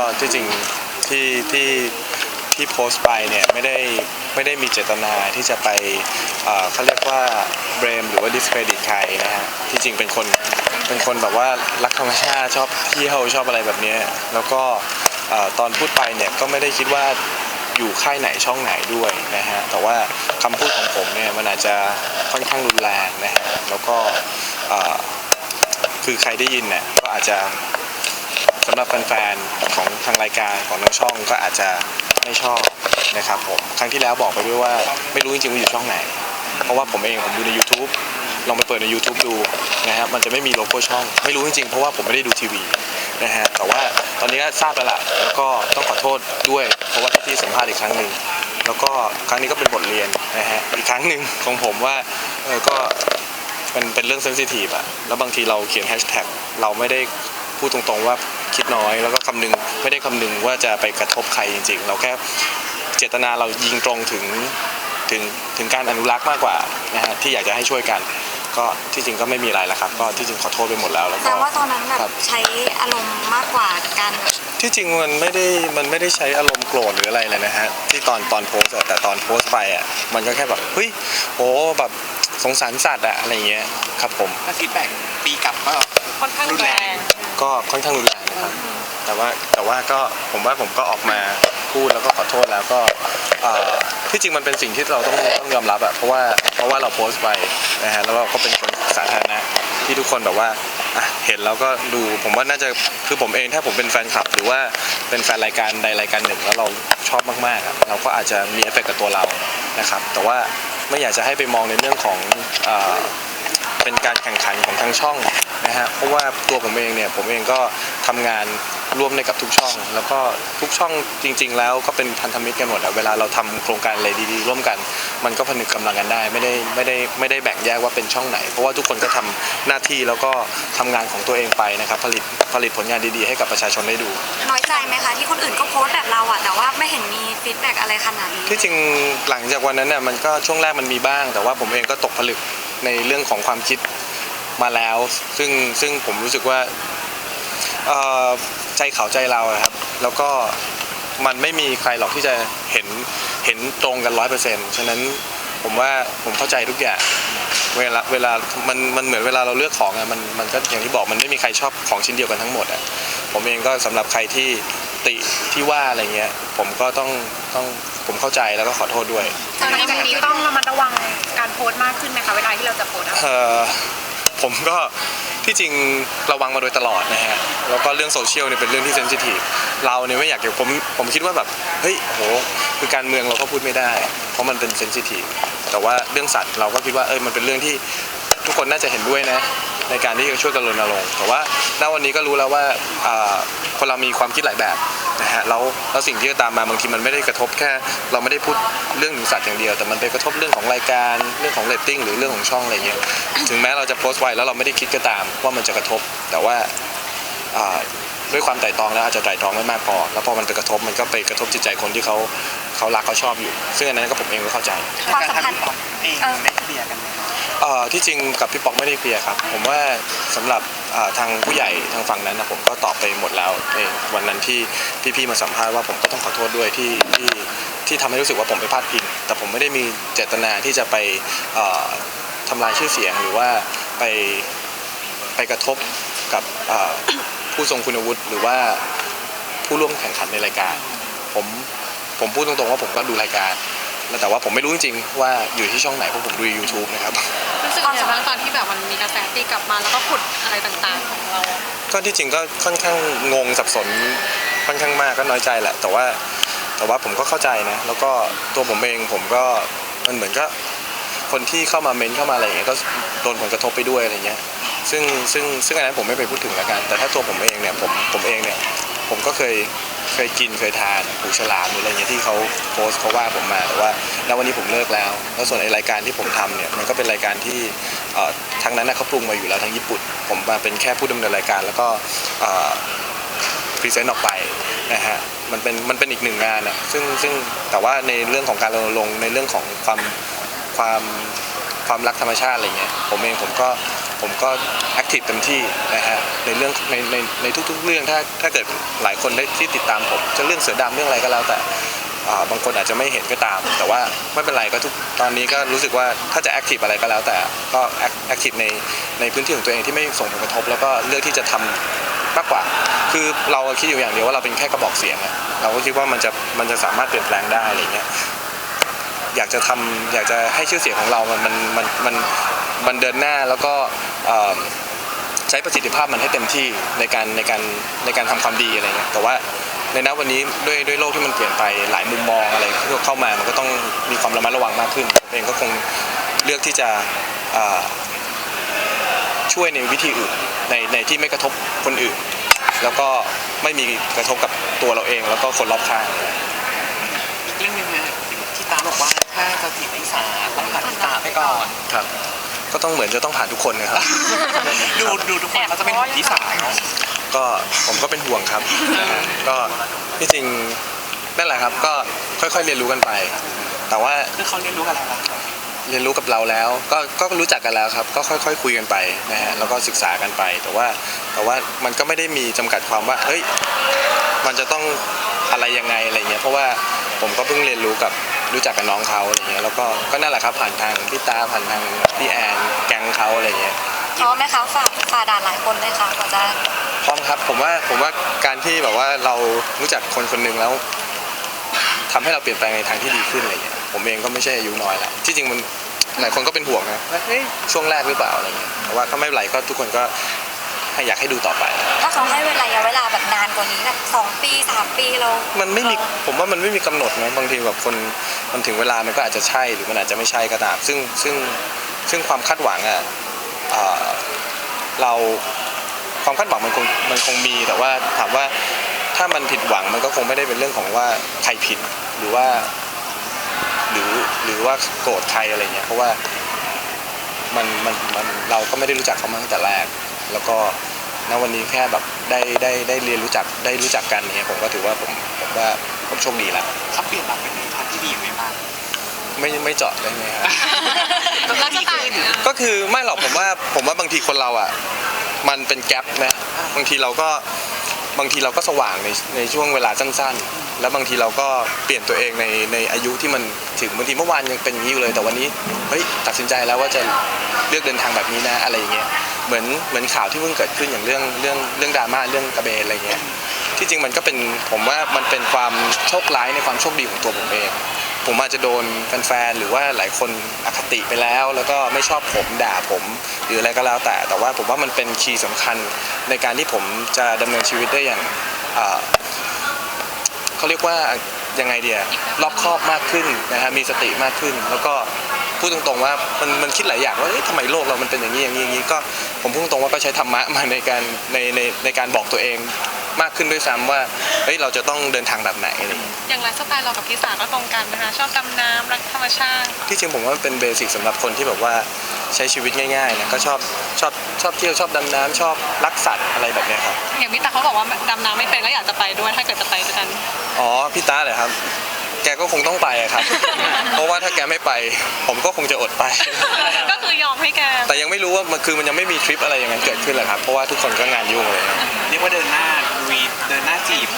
ก็ที่จริงที่ที่ที่โพสต์ไปเนี่ยไม่ได้ไม่ได้มีเจตนาที่จะไปเอ่อเขาเรียกว่าเบรมหรือว่า discredit ใครนะฮะที่จริงเป็นคนเป็นคนแบบว่ารักธรรมชาติชอบเที่ยวชอบอะไรแบบเนี้ยแล้วก็เอ่อตอนพูดไปเนี่ยก็ไม่ได้คิดว่าอยู่ค่ายไหนช่องไหนด้วยนะฮะแต่ว่าคำพูดของผมเนี่ยมันอาจจะค่อนข้างรุนแรงนะฮะแล้วก็เอ่อ คือใครได้ยินเนี่ยก็อาจจะ สำหรับแฟนๆของทางรายการของทางช่องก็อาจจะไม่ชอบนะครับผมครั้งที่แล้วบอกไปด้วยว่าไม่รู้จริงๆว่าอยู่ช่องไหน เพราะว่าผมเองผมดูใน YouTube ลองไปเปิดใน YouTube ดูนะฮะมันจะไม่มีโลโก้ช่อง ไม่รู้จริงๆเพราะว่าผมไม่ได้ดูทีวีนะฮะแต่ว่าตอนนี้ก็ทราบแล้วล่ะแล้วก็ต้องขอโทษด้วย เพราะว่าที่สัมภาษณ์อีกครั้งหนึ่งแล้วก็ครั้งนี้ก็เป็นบทเรียนนะฮะอีกครั้งหนึ่งของผมว่าเออก็มันเป็นเรื่องเซนซิทีฟอะแล้วบางทีเราเขียนแฮชแท็กเราไม่ได้ พูดตรงๆว่าคิดน้อย แล้วก็คำนึงไม่ได้คำนึงว่าจะไปกระทบใครจริง ๆ เราแค่เจตนาเรายิงตรงถึงถึงถึงการอนุรักษ์มากกว่านะฮะที่อยากจะให้ช่วยกัน ก็ที่จริงก็ไม่มีอะไรแล้วครับ ก็ที่จริงขอโทษไปหมดแล้วแล้วก็ แต่ว่าตอนนั้นแบครับบใช้อารมณ์มากกว่าการที่จริงมันไม่ได้มันไม่ได้ใช้อารมณ์โกรธหรืออะไรเลยนะฮะที่ตอนตอนโพสต์อะแต่ตอนโพสต์ไปอะมันก็แค่แบบเฮ้ยโอ้แบบ สงสารสัตว์อะอะไรอย่างเงี้ยครับผม ถ้าฟีดแบ็กตีกลับก็ ค่อนข้างรุนแรแรงงก็ค่อนข้างรุนแรงนะครับ แต่ว่าแต่ว่าก็ผมว่าผมก็ออกมาพูดแล้วก็ขอโทษแล้วก็เอ่อที่จริงมันเป็นสิ่งที่เราต้องต้องยอมรับอะเพราะว่าเพราะว่าเราโพสต์ไปนะฮะแล้วเราก็เป็นคนสาธารณะที่ทุกคนแบบว่าอะเห็นแล้วก็ดูผมว่าน่าจะคือผมเองถ้าผมเป็นแฟนคลับ หรือว่าเป็นแฟนรายการใดรายการหนึ่งแล้วเราชอบมากๆอะเราก็อาจจะมีเอฟเฟกต์กับตัวเรานะครับ แต่ว่า ไม่อยากจะให้ไปมองในเรื่องของ เอ่อเป็นการแข่งขันของทั้งช่องนะฮะเพราะว่าตัวผมเองเนี่ยผมเองก็ทำงานร่วมในกับทุกช่อง แล้วก็ทุกช่องจริง ๆ แล้วก็เป็นพันธมิตรกันหมดอะเวลาเราทำโครงการอะไรดีๆ ร่วมกัน มันก็ผนึกกำลังกันได้ไม่ได้ไม่ได้ไม่ได้แบ่งแยกว่าเป็นช่องไหน เพราะว่าทุกคนก็ทำหน้าที่แล้วก็ทำงานของตัวเองไปนะครับผลิตผลิตผลงานดีๆ ให้กับประชาชนได้ดู น้อยใจไหมคะที่คนอื่นก็โพสต์แบบเราอะแต่ว่าไม่เห็นมีฟีดแบ็กอะไรขนาดนี้ที่จริงหลังจากวันนั้นเนี่ยมันก็ช่วงแรกมันมีบ้าง แต่ว่าผมเองก็ตกผลึก ในเรื่องของความคิดมาแล้ว ซึ่งซึ่งผมรู้สึกว่าใจเขาใจเราครับ แล้วก็มันไม่มีใครหรอกที่จะเห็นเห็นตรงกันร้อยเปอร์เซ็นต์ฉะนั้นผมว่าผมเข้าใจทุกอย่างเวลาเวลามันมันเหมือนเวลาเราเลือกของอะมันมันก็อย่างที่บอกมันไม่มีใครชอบของชิ้นเดียวกันทั้งหมดอะผมเองก็สำหรับใครที่ ติที่ว่าอะไรเงี้ย ผมก็ต้องต้องผมเข้าใจแล้วก็ขอโทษด้วยตอนนี้แบบนี้ต้องระมัดระวังการโพสต์มากขึ้นไหมคะเวลาที่เราจะโพสต์อะเอ่อผมก็ที่จริงระวังมาโดยตลอดนะฮะแล้วก็เรื่องโซเชียลเนี่ยเป็นเรื่องที่เซนซิทีฟเราเนี่ยไม่อยากเกี่ยวผมผมคิดว่าแบบเฮ้ยโหคือการเมืองเราก็พูดไม่ได้ เพราะมันเป็นเซนซิทีฟแต่ว่าเรื่องสัตว์เราก็คิดว่าเออมันเป็นเรื่องที่ทุกคนน่าจะเห็นด้วยนะ ในการที่จะช่วยกันรณรงค์แต่ว่าณวันนี้ก็รู้แล้วว่าอ่า คนเรามีความคิดหลายแบบนะฮะแล้วแล้วสิ่งที่จะตามมาบางทีมันไม่ได้กระทบแค่ เราไม่ได้พูดเรื่องหนูสัตว์อย่างเดียว แต่มันไปกระทบเรื่องของรายการเรื่องของเรตติ้งหรือเรื่องของช่องอะไรเงี้ยถึงแม้เราจะโพสต์ไว้แล้วเราไม่ได้คิดก็ตามว่ามันจะกระทบ แต่ว่าอ่าด้วยความไตร่ตรองแล้วอาจจะไตร่ตรองไม่มากพอ แล้วพอมันไปกระทบมันก็ไปกระทบจิตใจคนที่เขาเขารักเขาชอบอยู่ ซึ่งอันนั้นก็ผมเองก็เข้าใจความการสัมพันทำธ์ต่อเองได้เคลียร์กันไหมครับ เอ่อที่จริงกับพี่ป๊อกไม่ได้เคลียร์ครับ ผมว่าสำหรับอ่าทางผู้ใหญ่ทางฝั่งนั้นนะผมก็ตอบไปหมดแล้วในวันนั้นที่พี่ๆมาสัมภาษณ์ว่าผมก็ต้องขอโทษด้วยที่ที่ที่ทำให้รู้สึกว่าผมไปพลาดพิงแต่ผมไม่ได้มีเจตนาที่จะไปเอ่อทำลายชื่อเสียงหรือว่าไปไปกระทบกับเอ่อผู้ทรงคุณวุฒิหรือว่าผู้ร่วมแข่งขันในรายการ ผมผมพูดตรงๆว่าผมก็ดูรายการ แล้วแต่ว่าผมไม่รู้จริงๆว่าอยู่ที่ช่องไหนเพราะผมดู YouTube นะครับ รู้สึกยังไงบ้างตอนที่แบบมันมีกระแสตีกลับมาแล้วก็ขุดอะไรต่างๆของเราอะก็ที่จริงก็ค่อนข้างงงสับสนค่อนข้างมากก็น้อยใจแหละ แต่ว่าแต่ว่าผมก็เข้าใจนะ แล้วก็ตัวผมเองผมก็มันเหมือนก็คนที่เข้ามาเมนเข้ามาอะไรอย่างเงี้ยก็โดนผลกระทบไปด้วยอะไรเงี้ยซึ่งซึ่งซึ่งอันนั้นผมไม่ไปพูดถึงแล้วกัน แต่ถ้าตัวผมเองเนี่ยผมผมเองเนี่ยผมก็เคย เคยกินเคยทานหูฉลามหรืออะไรเงี้ยที่เขาโพสต์เขาว่าผมมาแต่ว่าณวันนี้ผมเลิกแล้ว แล้วส่วนไอรายการที่ผมทำเนี่ยมันก็เป็นรายการที่เอ่อทั้งนั้นนะเขาปรุงมาอยู่แล้วทั้งญี่ปุ่น ผมมาเป็นแค่ผู้ดำเนินรายการแล้วก็เอ่อ พรีเซนต์ออกไปนะฮะมันเป็นมันเป็นอีกหนึ่งงานอะซึ่งซึ่งแต่ว่าในเรื่องของการรณรงค์ในเรื่องของความความความรักธรรมชาติอะไรเงี้ยผมเองผมก็ ผมก็แอคทีฟเต็มที่นะฮะในเรื่องในในในทุกๆ เรื่องถ้าถ้าเกิดหลายคนได้ที่ติดตามผมจะเรื่องเสือดำเรื่องอะไรก็แล้วแต่บางคนอาจจะไม่เห็นก็ตาม แต่ว่าไม่เป็นไรก็ทุกตอนนี้ก็รู้สึกว่าถ้าจะแอคทีฟอะไรก็แล้วแต่ก็แอคทีฟในในพื้นที่ของตัวเองที่ไม่ส่งผลกระทบ แล้วก็เลือกที่จะทำมากกว่า คือเราคิดอยู่อย่างเดียวว่าเราเป็นแค่กระบอกเสียงเราก็คิดว่ามันจะมันจะสามารถเปลี่ยนแปลงได้อะไรเงี้ยอยากจะทำอยากจะให้ชื่อเสียงของเรามันมันมันมัน มันเดินหน้าแล้วก็เอ่อใช้ประสิทธิภาพมันให้เต็มที่ในการในการในการทำความดีอะไรเงี้ยแต่ว่าในณวันนี้ด้วยด้วยโลกที่มันเปลี่ยนไปหลายมุมมองอะไรที่เข้ามามันก็ต้องมีความระมัดระวังมากขึ้นผมเองก็คงเลือกที่จะเอ่อช่วยในวิธีอื่นในในที่ไม่กระทบคนอื่น แล้วก็ไม่มีกระทบกับตัวเราเองแล้วก็คนรอบข้างอีกเรื่องหนึงนะที่ตาบอกว่าถ้าจะจีบพี่สาต้องผ่านพี่ตาไปก่อนครับ ก็ต้องเหมือนจะต้องผ่านทุกคนนะครับ ดูดูทุกคนเขาจะเป็นห่วงพี่สาเนาะก็ผมก็เป็นห่วงครับนะฮะก็ที่จริงนั่นแหละครับ ก็ค่อยๆเรียนรู้กันไป แต่ว่าคือเขาเรียนรู้กับเราแล้วเรียนรู้กับเราแล้ว ก็ก็รู้จักกันแล้วครับ ก็ค่อย ๆ คุยกันไปนะฮะแล้วก็ศึกษากันไป แต่ว่าแต่ว่ามันก็ไม่ได้มีจำกัดความว่าเฮ้ยมันจะต้องอะไรยังไงอะไรเงี้ยเพราะว่าผมก็เพิ่งเรียนรู้กับ รู้จักกับน้องเขาอะไรเงี้ยแล้วก็ก็นั่นแหละครับผ่านทางพี่ตาผ่านทางพี่แอนแก๊งเขาอะไรเงี้ยพร้อมไหมคะฝ่าฝ่าด่านหลายคนเลยค่ะกว่าจะพร้อมครับผมว่าผมว่าการที่แบบว่าเรารู้จักคนคนหนึ่งแล้วทำให้เราเปลี่ยนแปลงในทางที่ดีขึ้นอะไรเงี้ยผมเองก็ไม่ใช่อายุน้อยละที่จริงมันหลายคนก็เป็นห่วงนะว่าเฮ้ยช่วงแรกหรือเปล่าอะไรเงี้ยแต่ว่าก็ไม่เป็นไรก็ทุกคนก็ ให้อยากให้ดูต่อไป ถ้าเขาให้เวลาเวลาแบบนานกว่านี้แบบสองปีสามปีเรามันไม่มีผมว่ามันไม่มีกำหนดนะบางทีแบบคนมันถึงเวลามันก็อาจจะใช่หรือมันอาจจะไม่ใช่ก็ตาม ซึ่งซึ่งซึ่งความคาดหวังอะเอ่อเราความคาดหวังมันคงมันคงมีแต่ว่าถามว่าถ้ามันผิดหวังมันก็คงไม่ได้เป็นเรื่องของว่าใครผิดหรือว่า หรือหรือว่าโกรธใครอะไรเงี้ยเพราะว่ามันมันมันเราก็ไม่ได้รู้จักเขามาตั้งแต่แรก แล้วก็ณวันนี้แค่แบบได้ได้ได้เรียนรู้จักได้รู้จักกันเนี่ยผมก็ถือว่าผมผมว่าผมโชคดีแล้วเขาเปลี่ยนเราเป็นในทางที่ดีไหมบ้างไม่ไม่เจาะได้ไหมครับแล้วสไตล์เนี่ยก็คือไม่หรอกผมว่าผมว่าบางทีคนเราอะมันเป็นแกลบนะบางทีเราก็บางทีเราก็สว่างในในช่วงเวลาสั้นๆ แล้วบางทีเราก็เปลี่ยนตัวเองในในอายุที่มันถึงบางทีเมื่อวานยังเป็นอย่างนี้อยู่เลย แต่วันนี้เฮ้ยตัดสินใจแล้วว่าจะเลือกเดินทางแบบนี้นะอะไรอย่างเงี้ย เหมือนเหมือนข่าวที่เพิ่งเกิดขึ้นอย่างเรื่องเรื่องเรื่องดราม่าเรื่องกระเบนอะไรเงี้ยที่จริงมันก็เป็นผมว่ามันเป็นความโชคร้ายในความโชคดีของตัวผมเอง ผมอาจจะโดนแฟนๆหรือว่าหลายคนอคติไปแล้ว แล้วก็ไม่ชอบผมด่าผม หรืออะไรก็แล้วแต่ แต่ว่าผมว่ามันเป็นคีย์สำคัญในการที่ผมจะดำเนินชีวิตได้อย่างเขาเรียกว่ายังไงเดียรอบคอบมากขึ้นนะฮะมีสติมากขึ้น แล้วก็ พูดตรงๆว่ามันมันคิดหลายอย่างว่าเอ๊ะทำไมโลกเรามันเป็นอย่างนี้อย่างนี้อย่างนี้ก็ผมพูดตรงๆว่าก็ใช้ธรรมะมาในการในในในการบอกตัวเองมากขึ้นด้วยซ้ำว่าเฮ้ยเราจะต้องเดินทางแบบไหนอะไรอย่างเงี้ย อย่างไลฟ์สไตล์เรากับพี่สาก็ตรงกันนะคะชอบดำน้ำรักธรรมชาติ ที่จริงผมว่ามันเป็นเบสิกสำหรับคนที่แบบว่าใช้ชีวิตง่ายๆนะก็ชอบชอบชอบเที่ยวชอบดำน้ำชอบรักสัตว์อะไรแบบเนี้ยครับอย่างพี่ตาเขาบอกว่าดำน้ำไม่เป็นก็อยากจะไปด้วยถ้าเกิดจะไปด้วยกัน อ๋อพี่ตาเลยครับ แกก็คงต้องไปอะครับ เพราะว่าถ้าแกไม่ไป ผมก็คงจะอดไป ก็คือยอมให้แก แต่ยังไม่รู้ว่ามันคือมันยังไม่มีทริปอะไรอย่างนั้นเกิดขึ้นหรอกครับ เพราะว่าทุกคนก็งานยุ่งเลยครับเรียกว่าเดินหน้าลุยเดินหน้าจีบ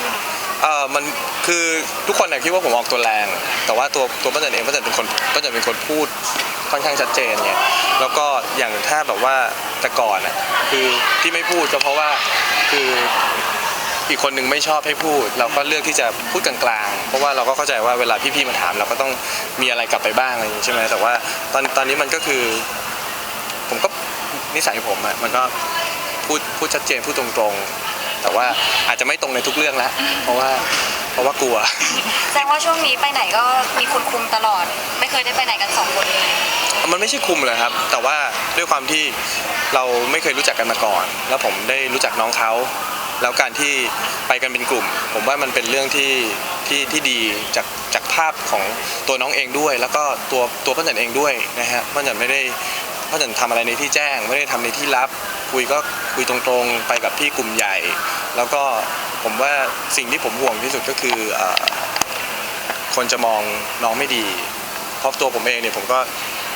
เออมันคือทุกคนเนี่ยคิดว่าผมออกตัวแรง แต่ว่าตัวตัวป้าจันเองป้าจันเป็นคนป้าจันเป็นคนพูดค่อนข้างชัดเจนเนี่ยแล้วก็อย่างถ้าแบบว่าแต่ก่อนอะคือที่ไม่พูดก็เพราะว่าคือ อีกคนหนึ่งไม่ชอบให้พูด เราก็เลือกที่จะพูดกลางๆ เพราะว่าเราก็เข้าใจว่าเวลาพี่ๆมาถาม เราก็ต้องมีอะไรกลับไปบ้างอะไรอย่างนี้ใช่ไหมแต่ว่าตอนตอนนี้มันก็คือ ผมก็นิสัยผมอะมันก็พูดพูดชัดเจนพูดตรงๆ แต่ว่าอาจจะไม่ตรงในทุกเรื่องแล้วเพราะว่าเพราะว่ากลัว แสดงว่าช่วงนี้ไปไหนก็มีคนคุมตลอด ไม่เคยได้ไปไหนกันสองคนเลย มันไม่ใช่คุมเลยครับ แต่ว่าด้วยความที่เราไม่เคยรู้จักกันมาก่อน แล้วผมได้รู้จักน้องเขา แล้วการที่ไปกันเป็นกลุ่ม ผมว่ามันเป็นเรื่องที่ที่ที่ดีจากจากภาพของตัวน้องเองด้วย แล้วก็ตัวตัวพ่อจันเองด้วยนะฮะพ่อจันไม่ได้พ่อจันทำอะไรในที่แจ้ง ไม่ได้ทำในที่ลับ คุยก็คุยตรงๆไปกับพี่กลุ่มใหญ่ แล้วก็ผมว่าสิ่งที่ผมห่วงที่สุดก็คือคนจะมองน้องไม่ดีเพราะตัวผมเองเนี่ยผมก็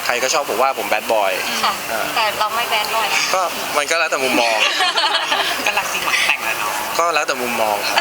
ใครก็ชอบผมว่าผมแบดบอยแต่เราไม่แบดบอย ก็มันก็แล้วแต่มุมมองก็รักจริง ก็แล้วแต่มุมมองครับ